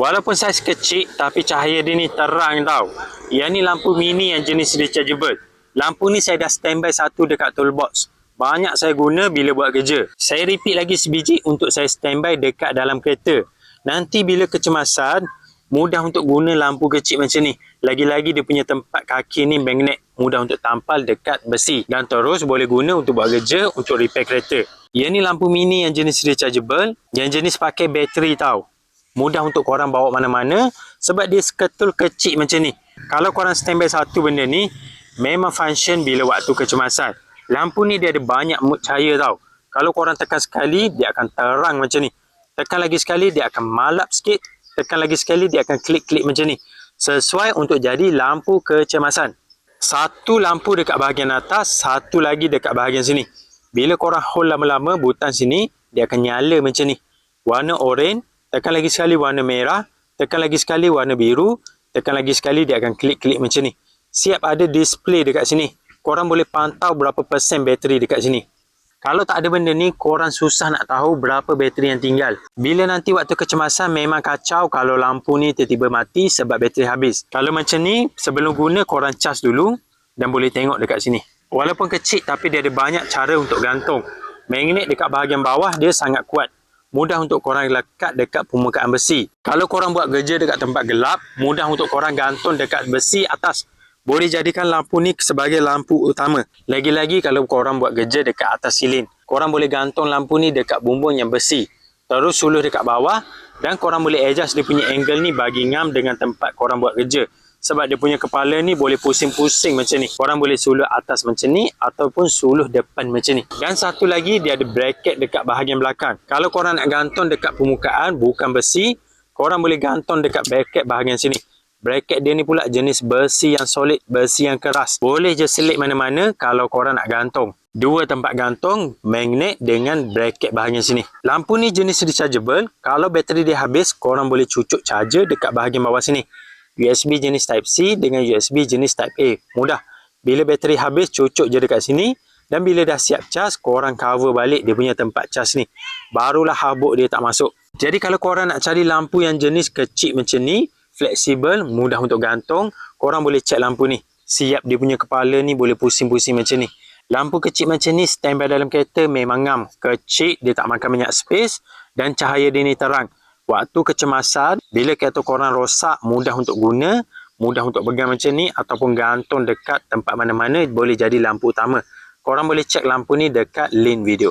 Walaupun saiz kecil tapi cahaya dia ni terang tau. Yang ni lampu mini yang jenis rechargeable. Lampu ni saya dah standby satu dekat toolbox. Banyak saya guna bila buat kerja. Saya repeat lagi sebiji untuk saya standby dekat dalam kereta. Nanti bila kecemasan, mudah untuk guna lampu kecil macam ni. Lagi-lagi dia punya tempat kaki ni magnet. Mudah untuk tampal dekat besi. Dan terus boleh guna untuk buat kerja, untuk repair kereta. Yang ni lampu mini yang jenis rechargeable. Yang jenis pakai bateri tau mudah untuk korang bawa mana-mana sebab dia seketul kecil macam ni. Kalau korang standby satu benda ni, memang function bila waktu kecemasan. Lampu ni dia ada banyak mood cahaya tau. Kalau korang tekan sekali, dia akan terang macam ni. Tekan lagi sekali, dia akan malap sikit. Tekan lagi sekali, dia akan klik-klik macam ni. Sesuai untuk jadi lampu kecemasan. Satu lampu dekat bahagian atas, satu lagi dekat bahagian sini. Bila korang hold lama-lama butang sini, dia akan nyala macam ni. Warna orange, tekan lagi sekali warna merah, tekan lagi sekali warna biru, tekan lagi sekali dia akan klik-klik macam ni. Siap ada display dekat sini. Korang boleh pantau berapa persen bateri dekat sini. Kalau tak ada benda ni, korang susah nak tahu berapa bateri yang tinggal. Bila nanti waktu kecemasan memang kacau kalau lampu ni tiba-tiba mati sebab bateri habis. Kalau macam ni, sebelum guna korang cas dulu dan boleh tengok dekat sini. Walaupun kecil tapi dia ada banyak cara untuk gantung. Magnet dekat bahagian bawah dia sangat kuat mudah untuk korang lekat dekat permukaan besi. Kalau korang buat kerja dekat tempat gelap, mudah untuk korang gantung dekat besi atas. Boleh jadikan lampu ni sebagai lampu utama. Lagi-lagi kalau korang buat kerja dekat atas silin. Korang boleh gantung lampu ni dekat bumbung yang besi. Terus suluh dekat bawah dan korang boleh adjust dia punya angle ni bagi ngam dengan tempat korang buat kerja sebab dia punya kepala ni boleh pusing-pusing macam ni. Korang boleh suluh atas macam ni ataupun suluh depan macam ni. Dan satu lagi dia ada bracket dekat bahagian belakang. Kalau korang nak gantung dekat permukaan bukan besi, korang boleh gantung dekat bracket bahagian sini. Bracket dia ni pula jenis besi yang solid, besi yang keras. Boleh je selit mana-mana kalau korang nak gantung. Dua tempat gantung, magnet dengan bracket bahagian sini. Lampu ni jenis rechargeable. Kalau bateri dia habis, korang boleh cucuk charger dekat bahagian bawah sini. USB jenis Type C dengan USB jenis Type A. Mudah. Bila bateri habis, cucuk je dekat sini. Dan bila dah siap cas, korang cover balik dia punya tempat cas ni. Barulah habuk dia tak masuk. Jadi kalau korang nak cari lampu yang jenis kecil macam ni, fleksibel, mudah untuk gantung, korang boleh cek lampu ni. Siap dia punya kepala ni boleh pusing-pusing macam ni. Lampu kecil macam ni standby dalam kereta memang ngam. Kecil, dia tak makan banyak space dan cahaya dia ni terang waktu kecemasan bila kereta korang rosak mudah untuk guna mudah untuk pegang macam ni ataupun gantung dekat tempat mana-mana boleh jadi lampu utama. Korang boleh cek lampu ni dekat link video